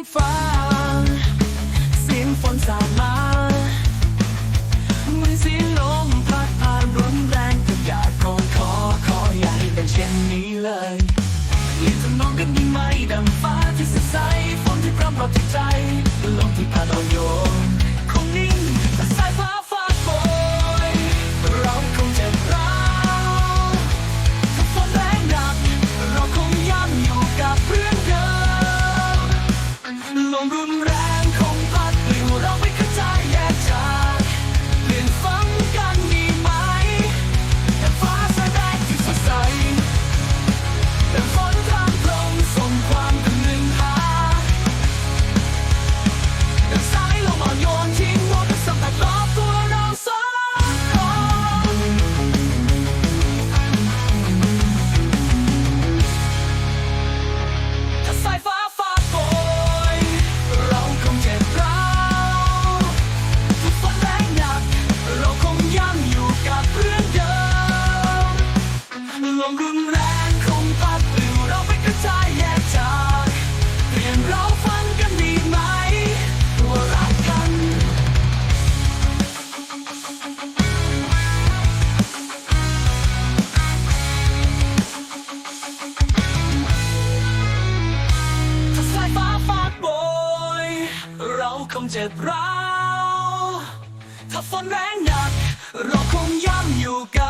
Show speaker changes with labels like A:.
A: งฟ้า เสียงฝนสาดมาเหมือนสียงลมพัดผ่านรุนแรงก็อยากกอดขอขอใหญ่เป็นเช่นนี้เลยยิ่งจะนองกันยิ่งไมดังฟ้าที่สดใสฝนที่พร่ำรอบจิตใจลมที่พัดอ่อโย รุนแรงคงพัดปลิวเราไปกระจายแยกจากเปลี่ยนเราฟังกันดีไหมตัวรักกัน ถ้าสายฟ้าฟาดโบยเราคงเจ็บราถ้าฝนแรงหนัก เราคงย่ำอยู่กัน